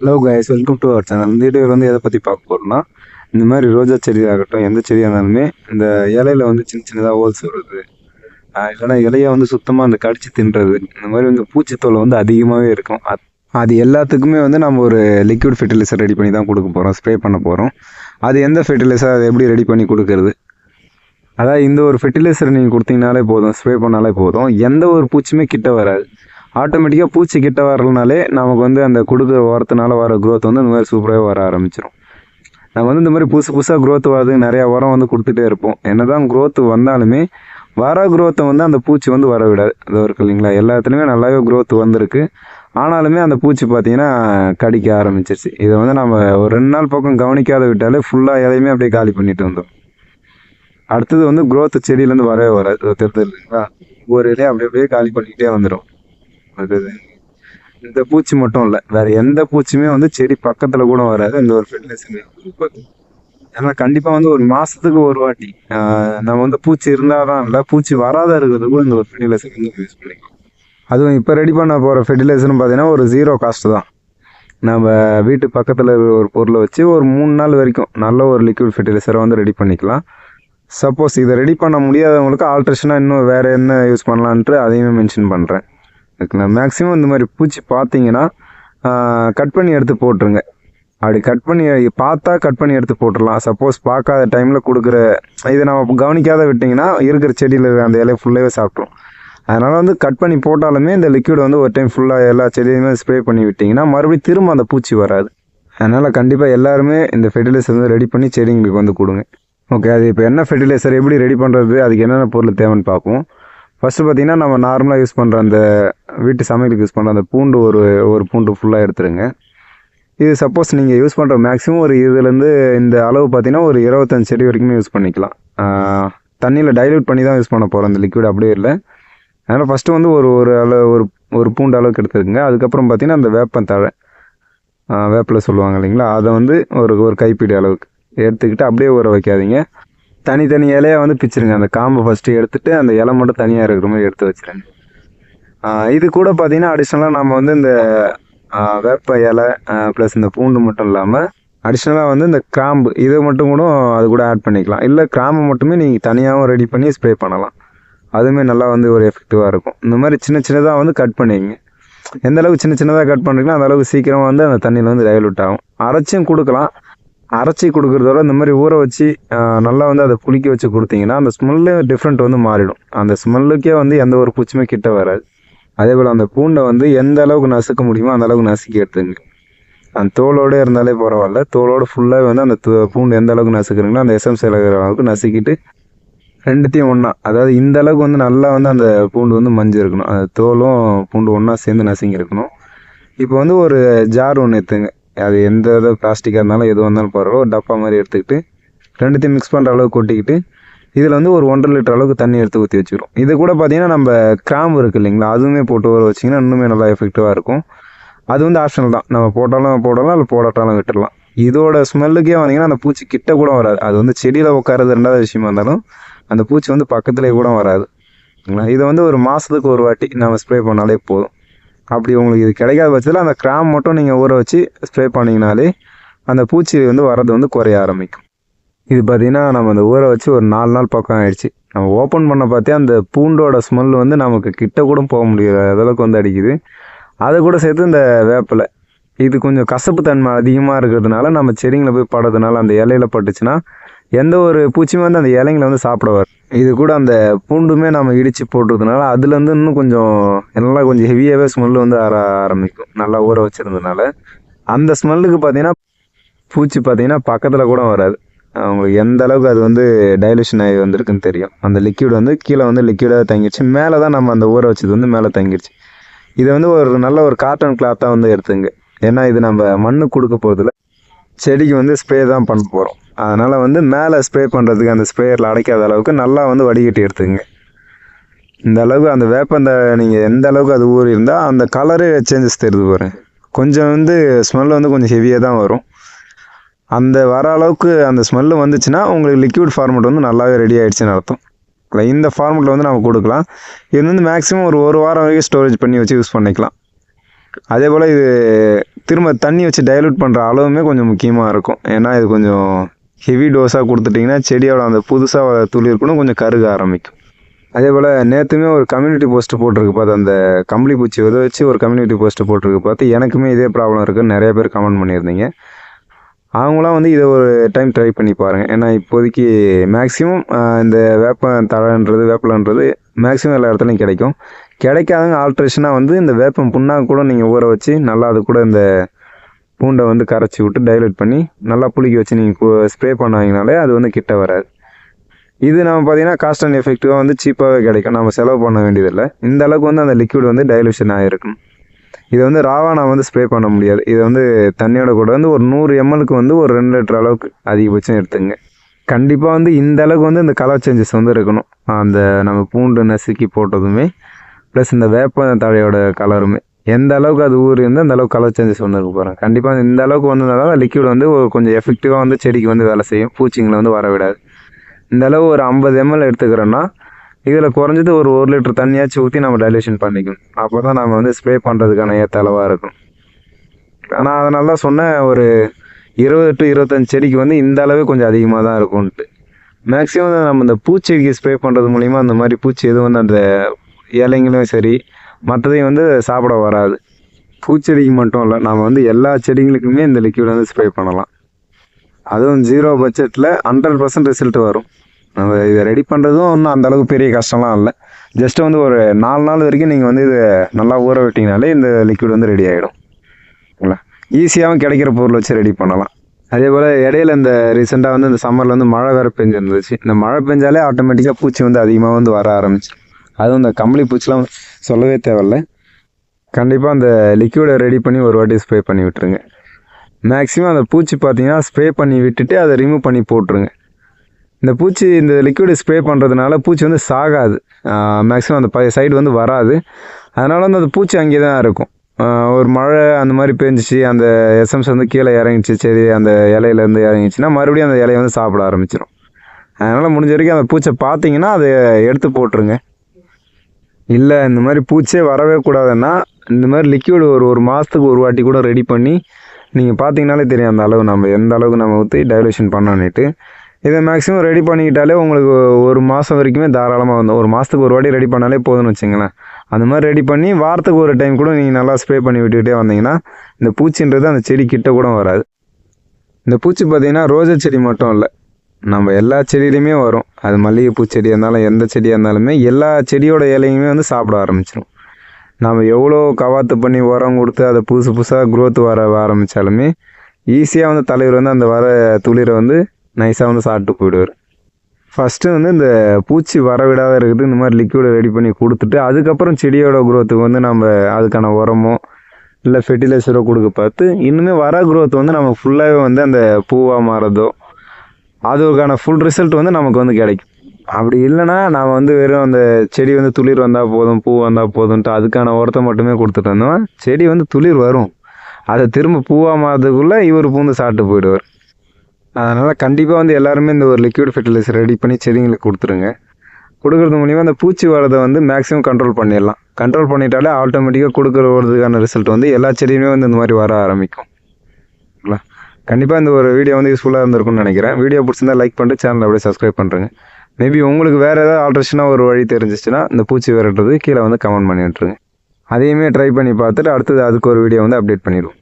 Hello guys welcome to our channel இந்த வீடியோவில் வந்து எதை பற்றி பார்க்க போகிறோம்னா இந்த மாதிரி ரோஜா செடி ஆகட்டும் எந்த செடியாக இருந்தாலுமே இந்த இலையில வந்து சின்ன சின்னதாக ஹோல்ஸ் வருது. இல்லைன்னா இலையை வந்து சுத்தமாக அந்த கடிச்சு தின்றது. இந்த மாதிரி வந்து பூச்சித்தோல் வந்து அதிகமாகவே இருக்கும். அது- அது எல்லாத்துக்குமே வந்து நம்ம ஒரு லிக்விட் ஃபெர்டிலைசர் ரெடி பண்ணி தான் கொடுக்க போகிறோம் ஸ்ப்ரே பண்ண போகிறோம் அது எந்த ஃபெர்டிலைசர் அதை எப்படி ரெடி பண்ணி கொடுக்கறது? அதாவது இந்த ஒரு ஃபெர்டிலைசர் நீங்கள் கொடுத்தீங்கனாலே போதும் ஸ்ப்ரே பண்ணாலே போதும். எந்த ஒரு பூச்சியுமே கிட்ட வராது. ஆட்டோமேட்டிக்காக பூச்சி கிட்ட வரலனாலே நமக்கு வந்து அந்த கொடுக்குற உரத்தினால வர க்ரோத் வந்து இந்த மாதிரி சூப்பராகவே வர ஆரம்பிச்சிடும் நம்ம வந்து இந்த மாதிரி புதுசு புதுசாக க்ரோத் வரதுக்கு நிறையா உரம் வந்து கொடுத்துட்டே இருப்போம். என்ன தான் க்ரோத் வந்தாலுமே வர க்ரோத்தை வந்து அந்த பூச்சி வந்து வர விடாது. அது இருக்கு இல்லைங்களா? எல்லாத்துலேயுமே நல்லாவே க்ரோத் வந்திருக்கு. ஆனாலுமே அந்த பூச்சி பார்த்தீங்கன்னா கடிக்க ஆரம்பிச்சிருச்சு. இதை வந்து நம்ம ஒரு ரெண்டு நாள் பக்கம் கவனிக்காத விட்டாலே ஃபுல்லாக எதையுமே அப்படியே காலி பண்ணிட்டு வந்தோம் அடுத்தது வந்து க்ரோத்து செடியிலேருந்து வரவே வராது. தெரியுது இல்லைங்களா? ஒரு இலையை அப்படியே அப்படியே காலி பண்ணிக்கிட்டே வந்துடும் வருது இந்த பூச்சி மட்டும் இல்லை. வேற எந்த பூச்சியுமே வந்து செடி பக்கத்தில் கூட வராது. இந்த ஒரு ஃபெர்டிலைசர் ஏன்னா கண்டிப்பாக வந்து ஒரு மாதத்துக்கு ஒரு வாட்டி நம்ம வந்து பூச்சி இருந்தால் தான் இல்லை பூச்சி வராத இருக்கிறது கூட இந்த ஒரு ஃபெர்டிலைசர் வந்து யூஸ் பண்ணிக்கலாம். அதுவும் இப்போ ரெடி பண்ண போகிற ஃபெர்டிலைசர்னு பார்த்தீங்கன்னா ஒரு ஜீரோ காஸ்ட் தான். நம்ம வீட்டு பக்கத்தில் ஒரு பொருளை வச்சு ஒரு மூணு நாள் வரைக்கும் நல்ல ஒரு லிக்விட் ஃபெர்டிலைசரை வந்து ரெடி பண்ணிக்கலாம். சப்போஸ் இதை ரெடி பண்ண முடியாதவங்களுக்கு ஆல்ட்ரேஷனாக இன்னும் வேறு என்ன யூஸ் பண்ணலான்ட்டு அதையுமே மென்ஷன் பண்ணுறேன் ஓகேங்களா மேக்ஸிமம் இந்த மாதிரி பூச்சி பார்த்தீங்கன்னா கட் பண்ணி எடுத்து போட்டுருங்க. அப்படி கட் பண்ணி பார்த்தா கட் பண்ணி எடுத்து போட்டுடலாம் சப்போஸ் பார்க்காத டைமில் கொடுக்குற இதை நம்ம கவனிக்காத விட்டிங்கன்னா இருக்கிற செடியில் இருக்கிற அந்த இலையை ஃபுல்லாகவே சாப்பிட்ரும் அதனால் வந்து கட் பண்ணி போட்டாலுமே இந்த லிக்விட் வந்து ஒரு டைம் ஃபுல்லாக எல்லா செடியுமே ஸ்ப்ரே பண்ணி விட்டிங்கன்னா மறுபடியும் திரும்ப அந்த பூச்சி வராது. அதனால் கண்டிப்பாக எல்லாருமே இந்த ஃபெர்டிலைசர் வந்து ரெடி பண்ணி செடிங்களுக்கு வந்து கொடுங்க. ஓகே அது இப்போ என்ன ஃபெர்டிலைசர் எப்படி ரெடி பண்ணுறது அதுக்கு என்னென்ன பொருள் தேவைன்னு பார்ப்போம். ஃபஸ்ட்டு பார்த்தீங்கன்னா நம்ம நார்மலாக யூஸ் பண்ணுற அந்த வீட்டு சமையலுக்கு யூஸ் பண்ணுற அந்த பூண்டு ஒரு ஒரு பூண்டு ஃபுல்லாக எடுத்துருங்க. இது சப்போஸ் நீங்கள் யூஸ் பண்ணுற மேக்ஸிமம் ஒரு இதுலேருந்து இந்த அளவு பார்த்தீங்கன்னா ஒரு இருபத்தஞ்சு செடி வரைக்குமே யூஸ் பண்ணிக்கலாம். தண்ணியில் டைல்யூட் பண்ணி தான் யூஸ் பண்ண போகிறோம் அந்த லிக்விட் அப்படியே இல்லை. அதனால் ஃபஸ்ட்டு வந்து ஒரு ஒரு அளவு ஒரு ஒரு பூண்டு அளவுக்கு எடுத்துருங்க அதுக்கப்புறம் பார்த்தீங்கன்னா அந்த வேப்பந்தழை வேப்பில் சொல்லுவாங்க இல்லைங்களா? அதை வந்து ஒரு ஒரு கைப்பிடி அளவுக்கு எடுத்துக்கிட்டு அப்படியே ஊற வைக்காதீங்க. தனித்தனி இலையை வந்து பிச்சுருங்க. அந்த காம்பை ஃபஸ்ட்டு எடுத்துட்டு அந்த இலை மட்டும் தனியாக இருக்கிற மாதிரி எடுத்து வச்சிருங்க. இது கூட பார்த்தீங்கன்னா அடிஷ்னலாக நம்ம வந்து இந்த வேப்ப இலை ப்ளஸ் இந்த பூண்டு மட்டும் இல்லாமல் அடிஷ்னலாக வந்து இந்த கிராம்பு இதை மட்டும் கூட அது கூட ஆட் பண்ணிக்கலாம். இல்லை கிராம்பு மட்டுமே நீங்கள் தனியாகவும் ரெடி பண்ணி ஸ்ப்ரே பண்ணலாம். அதுவுமே நல்லா வந்து ஒரு எஃபெக்டிவாக இருக்கும். இந்த மாதிரி சின்ன சின்னதாக வந்து கட் பண்ணிங்க. எந்த அளவுக்கு சின்ன சின்னதாக கட் பண்ணுறீங்களோ அந்த அளவுக்கு சீக்கிரமாக வந்து அந்த தண்ணியில் வந்து டைலூட் ஆகும். அரைச்சும் கொடுக்கலாம். அரைச்சி கொடுக்குறதோட இந்த மாதிரி ஊற வச்சு நல்லா வந்து அதை புளிக்க வச்சு கொடுத்தீங்கன்னா அந்த ஸ்மெல்லு டிஃப்ரெண்ட் வந்து மாறிடும். அந்த ஸ்மெல்லுக்கே வந்து எந்த ஒரு பூச்சியுமே கிட்ட வராது. அதே போல் அந்த பூண்டை வந்து எந்த அளவுக்கு நசுக்க முடியுமோ அந்த அளவுக்கு நசுக்கி எடுத்துங்க அந்த தோலோடு இருந்தாலே பரவாயில்ல. தோலோடு ஃபுல்லாக வந்து அந்த பூண்டு எந்த அளவுக்கு நசுக்கிறீங்களோ அந்த எஸ்எம்சி இருக்கிற அளவுக்கு நசுக்கிட்டு ரெண்டுத்தையும் ஒன்றா அதாவது இந்த அளவுக்கு வந்து நல்லா வந்து அந்த பூண்டு வந்து மஞ்சள் இருக்கணும் அந்த தோலும் பூண்டு ஒன்றா சேர்ந்து நசுங்கி இருக்கணும் இப்போ வந்து ஒரு ஜார் ஒன்று எடுத்துங்க. அது எந்த இதை பிளாஸ்டிக்காக இருந்தாலும் எது வந்தாலும் பரவாயில்ல ஒரு டப்பா மாதிரி எடுத்துக்கிட்டு ரெண்டுத்தையும் மிக்ஸ் பண்ணுற அளவுக்கு கொட்டிக்கிட்டு இதில் வந்து ஒரு ஒன்றரை லிட்டர் அளவுக்கு தண்ணி எடுத்து ஊற்றி வச்சுக்கிறோம் இது கூட பார்த்தீங்கன்னா நம்ம கிராம்பு இருக்குது இல்லைங்களா அதுவுமே போட்டு வர வச்சிங்கன்னா இன்னுமே நல்லா எஃபெக்டிவாக இருக்கும். அது வந்து ஆப்ஷனல் தான். நம்ம போட்டாலும் போடலாம் இல்லை போடாட்டாலும் விட்டுடலாம் இதோட ஸ்மெல்லுக்கே வந்தீங்கன்னா அந்த பூச்சி கிட்ட கூட வராது. அது வந்து செடியில் உட்காரது ரெண்டாவது விஷயமா இருந்தாலும் அந்த பூச்சி வந்து பக்கத்துலேயே கூட வராது. இதை வந்து ஒரு மாதத்துக்கு ஒரு வாட்டி நம்ம ஸ்ப்ரே பண்ணாலே போதும். அப்படி உங்களுக்கு இது கிடைக்காத பட்சத்தில் அந்த கிராம் மட்டும் நீங்கள் ஊற வச்சு ஸ்ப்ரே பண்ணிங்கனாலே அந்த பூச்சி வந்து வர்றது வந்து குறைய ஆரம்பிக்கும். இது பார்த்திங்கன்னா நம்ம அந்த ஊற வச்சு ஒரு நாலு நாள் பக்கம் ஆயிடுச்சு. நம்ம ஓப்பன் பண்ண பார்த்தே அந்த பூண்டோட ஸ்மெல் வந்து நமக்கு கிட்ட கூட போக முடியாத அளவுக்கு வந்து அடிக்குது. அது கூட சேர்த்து இந்த வேப்பிலை. இது கொஞ்சம் கசப்பு தன்மை அதிகமாக இருக்கிறதுனால நம்ம செடிங்களை போய் படுறதுனால அந்த இலையில பட்டுச்சுன்னா எந்த ஒரு பூச்சியுமே வந்து அந்த இலைங்களை வந்து சாப்பிட வரும் இது கூட அந்த பூண்டுமே நம்ம இடித்து போட்டுறதுனால அதுலேருந்து இன்னும் கொஞ்சம் நல்லா கொஞ்சம் ஹெவியாகவே ஸ்மெல்லு வந்து ஆர ஆரம்பிக்கும். நல்லா ஊற வச்சுருந்ததுனால. அந்த ஸ்மெல்லுக்கு பார்த்தீங்கன்னா பூச்சி பார்த்தீங்கன்னா பக்கத்தில் கூட வராது. அவங்களுக்கு எந்த அளவுக்கு அது வந்து டைலூஷன் ஆகி வந்திருக்குன்னு தெரியும். அந்த லிக்விட் வந்து கீழே வந்து லிக்விடாக தங்கிடுச்சு மேலே தான் நம்ம அந்த ஊற வச்சது வந்து மேலே தங்கிடுச்சு இதை வந்து ஒரு நல்ல ஒரு காட்டன் கிளாத்தாக வந்து எடுத்துங்க. ஏன்னா இது நம்ம மண்ணு கொடுக்க போகிறதுல செடிக்கு வந்து ஸ்ப்ரே தான் பண்ண போகிறோம் அதனால் வந்து மேலே ஸ்ப்ரே பண்ணுறதுக்கு அந்த ஸ்ப்ரேயரில் அடைக்காத அளவுக்கு நல்லா வந்து வடிகட்டி எடுத்துங்க. இந்த அளவுக்கு அந்த வேப்பந்த நீங்கள் எந்த அளவுக்கு அது ஊறி இருந்தால் அந்த கலரே சேஞ்சஸ் தெரிது பாருங்க. கொஞ்சம் வந்து ஸ்மெல் வந்து கொஞ்சம் ஹெவியாக தான் வரும். அந்த வர அளவுக்கு அந்த ஸ்மெல்லு வந்துச்சுன்னா உங்களுக்கு லிக்விட் ஃபார்மெட் வந்து நல்லாவே ரெடி ஆகிடுச்சுன்னு அர்த்தம். இல்லை இந்த ஃபார்மெட்டில் வந்து நம்ம கொடுக்கலாம். இது வந்து மேக்ஸிமம் ஒரு ஒரு வாரம் வரைக்கும் ஸ்டோரேஜ் பண்ணி வச்சு யூஸ் பண்ணிக்கலாம். அதே போல் இது திரும்ப தண்ணி வச்சு டைலூட் பண்ணுற அளவுமே கொஞ்சம் முக்கியமாக இருக்கும். ஏன்னா இது கொஞ்சம் ஹெவி டோஸாக கொடுத்துட்டிங்கன்னா செடியோட அந்த புதுசாக துளிர் கூட கொஞ்சம் கருக ஆரம்பிக்கும். அதே போல் நேற்றுமே ஒரு கம்யூனிட்டி போஸ்ட்டு போட்டிருக்கு பார்த்து அந்த கம்பளி பூச்சி வித வச்சு ஒரு கம்யூனிட்டி போஸ்ட்டு போட்டிருக்கு பார்த்து எனக்குமே இதே ப்ராப்ளம் இருக்குதுன்னு நிறைய பேர் கமெண்ட் பண்ணியிருந்தீங்க. அவங்களாம் வந்து இதை ஒரு டைம் ட்ரை பண்ணி பாருங்கள் ஏன்னா இப்போதைக்கு மேக்ஸிமம் இந்த வேப்ப தழைன்றது வேப்பலன்றது மேக்ஸிமம் எல்லா இடத்துலையும் கிடைக்கும். கிடைக்காதவங்க ஆல்ட்ரேஷனாக வந்து இந்த வேப்பம் புண்ணாக்கு கூட நீங்கள் ஊற வச்சு நல்லா அது கூட இந்த பூண்டை வந்து கரைச்சி விட்டு டைலட் பண்ணி நல்லா புளிக்க வச்சு நீங்கள் ஸ்ப்ரே பண்ணாங்கனாலே அது வந்து கிட்ட வராது. இது நம்ம பார்த்தீங்கன்னா காஸ்ட் அண்ட் எஃபெக்டிவாக வந்து சீப்பாகவே கிடைக்கும். நம்ம செலவு பண்ண வேண்டியதில்லை. இந்த அளவுக்கு வந்து அந்த லிக்விட் வந்து டைலூஷன் ஆகிருக்கும் இதை வந்து ராவா நான் வந்து ஸ்ப்ரே பண்ண முடியாது. இது வந்து தண்ணியோட கூட வந்து ஒரு நூறு எம்எலுக்கு வந்து ஒரு ரெண்டு லிட்டர் அளவுக்கு அதிகபட்சம் எடுத்துங்க. கண்டிப்பாக வந்து இந்த அளவுக்கு வந்து இந்த கலர் சேஞ்சஸ் வந்து இருக்கணும். அந்த நம்ம பூண்டு நசுக்கி போட்டதுமே ப்ளஸ் இந்த வேப்ப தழையோட கலருமே எந்த அளவுக்கு அது ஊறி இருந்தால் அந்த அளவுக்கு கலர் சேஞ்சஸ் வந்து இருக்க பாருங்க. கண்டிப்பாக இந்த அளவுக்கு வந்ததுனால லிக்விட் வந்து கொஞ்சம் எஃபெக்டிவாக வந்து செடிக்கு வந்து வேலை செய்யும். பூச்சிங்களை வந்து வர விடாது. இந்த அளவு ஒரு ஐம்பது எம்எல் எடுத்துக்கிறோன்னா இதில் குறைஞ்சது ஒரு ஒரு லிட்டர் தண்ணியாச்சும் ஊற்றி நம்ம டைலேஷன் பண்ணிக்கணும். அப்போ தான் நம்ம வந்து ஸ்ப்ரே பண்ணுறதுக்கான ஏற்ற அளவாக இருக்கும் ஆனால் அதனால தான் சொன்னேன் ஒரு இருபது டு இருபத்தஞ்சு செடிக்கு வந்து இந்த அளவே கொஞ்சம் அதிகமாக தான் இருக்கும்ன்ட்டு. மேக்ஸிமம் நம்ம இந்த பூச்செடிக்கு ஸ்ப்ரே பண்ணுறது மூலிமா அந்த மாதிரி பூச்சி எதுவும் வந்து அந்த இலைங்களும் சரி மற்றதையும் வந்து சாப்பிட வராது. பூச்செடிக்கு மட்டும் இல்லை நம்ம வந்து எல்லா செடிகளுக்குமே இந்த லிக்விட் வந்து ஸ்ப்ரே பண்ணலாம். அதுவும் ஜீரோ பட்ஜெட்டில் ஹண்ட்ரட் பர்சன்ட் ரிசல்ட் வரும். நம்ம இதை ரெடி பண்ணுறதும் ஒன்றும் அந்தளவுக்கு பெரிய கஷ்டம்லாம் இல்லை. ஜஸ்ட் வந்து ஒரு நாலு நாள் வரைக்கும் நீங்கள் வந்து இதை நல்லா ஊற விட்டிங்கனாலே இந்த லிக்விட் வந்து ரெடி ஆகிடும் ஓகேங்களா ஈஸியாகவும் கிடைக்கிற பொருள் வச்சு ரெடி பண்ணலாம். அதே போல் இடையில இந்த ரீசெண்டாக வந்து இந்த சம்மரில் வந்து மழை வேறு பெஞ்சிருந்துச்சு. இந்த மழை பெஞ்சாலே ஆட்டோமேட்டிக்காக பூச்சி வந்து அதிகமாக வந்து வர ஆரம்பிச்சு. அதுவும் இந்த கம்பளி பூச்சிலாம் சொல்லவே தேவையில்ல. கண்டிப்பாக அந்த லிக்விடை ரெடி பண்ணி ஒரு வாட்டி ஸ்ப்ரே பண்ணி விட்டுருங்க. மேக்ஸிமம் அந்த பூச்சி பார்த்தீங்கன்னா ஸ்ப்ரே பண்ணி விட்டுட்டு அதை ரிமூவ் பண்ணி போட்டுருங்க. இந்த பூச்சி இந்த லிக்விடு ஸ்ப்ரே பண்ணுறதுனால பூச்சி வந்து சாகாது. மேக்ஸிமம் அந்த ப சைடு வந்து வராது. அதனால் வந்து அந்த பூச்சி அங்கே தான் இருக்கும். ஒரு மழை அந்த மாதிரி பெஞ்சிச்சு அந்த எஸ்எம்ஸ் வந்து கீழே இறங்கிச்சு சரி அந்த இலையிலேருந்து இறங்கிச்சுன்னா மறுபடியும் அந்த இலையை வந்து சாப்பிட ஆரம்பிச்சிடும் அதனால் முடிஞ்ச வரைக்கும் அந்த பூச்சை பார்த்தீங்கன்னா அதை எடுத்து போட்டுருங்க. இல்லை இந்த மாதிரி பூச்சே வரவே கூடாதுன்னா இந்த மாதிரி லிக்யூடு ஒரு ஒரு மாதத்துக்கு ஒரு வாட்டி கூட ரெடி பண்ணி நீங்கள் பார்த்தீங்கனாலே தெரியும் அந்த அளவு நம்ம எந்த அளவுக்கு நம்ம ஊற்றி டைலூஷன் பண்ணோன்னுட்டு. இதை மேக்ஸிமம் ரெடி பண்ணிக்கிட்டாலே உங்களுக்கு ஒரு மாதம் வரைக்குமே தாராளமாக வந்து ஒரு மாதத்துக்கு ஒரு வாட்டி ரெடி பண்ணாலே போதும்னு வச்சுங்களேன் அந்த மாதிரி ரெடி பண்ணி வாரத்துக்கு ஒரு டைம் கூட நீங்கள் நல்லா ஸ்ப்ரே பண்ணி விட்டுக்கிட்டே வந்தீங்கன்னா இந்த பூச்சின்றது அந்த செடி கிட்ட கூட வராது. இந்த பூச்சி பார்த்தீங்கன்னா ரோஜா செடி மட்டும் இல்லை. நம்ம எல்லா செடியிலையுமே வரும். அது மல்லிகைப்பூ செடியாக இருந்தாலும் எந்த செடியாக இருந்தாலுமே எல்லா செடியோட இலையுமே வந்து சாப்பிட ஆரம்பிச்சிடும் நம்ம எவ்வளோ கவாத்து பண்ணி உரம் கொடுத்து அதை புதுசு புதுசாக குரோத் வர ஆரம்பித்தாலுமே ஈஸியாக வந்து தலைவர் வந்து அந்த வர துளிரை வந்து நைஸாக வந்து சாப்பிட்டு போயிடுவார். ஃபஸ்ட்டு வந்து இந்த பூச்சி வரவிடாத இருக்குது இந்த மாதிரி லிக்யூடை ரெடி பண்ணி கொடுத்துட்டு அதுக்கப்புறம் செடியோட குரோத்துக்கு வந்து நம்ம அதுக்கான உரமோ இல்லை ஃபெர்டிலைசரோ கொடுக்க பார்த்து இன்னுமே வர குரோத் வந்து நம்ம ஃபுல்லாகவே வந்து அந்த பூவாக மாறதோ அதுக்கான ஃபுல் ரிசல்ட் வந்து நமக்கு வந்து கிடைக்கும். அப்படி இல்லைன்னா நாம் வந்து வெறும் அந்த செடி வந்து துளிர் வந்தால் போதும் பூ வந்தால் போதும்ன்ட்டு அதுக்கான உரத்தை மட்டுமே கொடுத்துட்டு இருந்தோம் செடி வந்து துளிர் வரும். அதை திரும்ப பூவாக மாறதுக்குள்ளே இவர் பூந்து சாப்பிட்டு போயிடுவார். அதனால் கண்டிப்பாக வந்து எல்லாருமே இந்த ஒரு லிக்விட் ஃபெர்டிலைசர் ரெடி பண்ணி செடிங்களுக்கு கொடுத்துருங்க. கொடுக்குறது மூலிமா அந்த பூச்சி வரதை வந்து மேக்ஸிமம் கண்ட்ரோல் பண்ணிடலாம். கண்ட்ரோல் பண்ணிட்டாலே ஆட்டோமேட்டிக்காக கொடுக்குறதுக்கான ரிசல்ட் வந்து எல்லா செடியுமே வந்து இந்த மாதிரி வர ஆரம்பிக்கும். கண்டிப்பாக இந்த ஒரு வீடியோ வந்து யூஸ்ஃபுல்லாக இருந்திருக்கும்னு நினைக்கிறேன். வீடியோ பிடிச்சிருந்தா லைக் பண்ணிட்டு சேனல் அப்படியே சப்ஸ்கிரைப் பண்ணுறேங்க மேபி உங்களுக்கு வேறு ஏதாவது ஆல்ட்ரேஷனாக ஒரு வழி தெரிஞ்சிச்சுன்னா இந்த பூச்சி விரட்டுறது கீழே வந்து கமெண்ட் பண்ணி விட்டுருங்க. அதையுமே ட்ரை பண்ணி பார்த்துட்டு அடுத்தது அதுக்கு ஒரு வீடியோ வந்து அப்டேட் பண்ணிடுவோம்.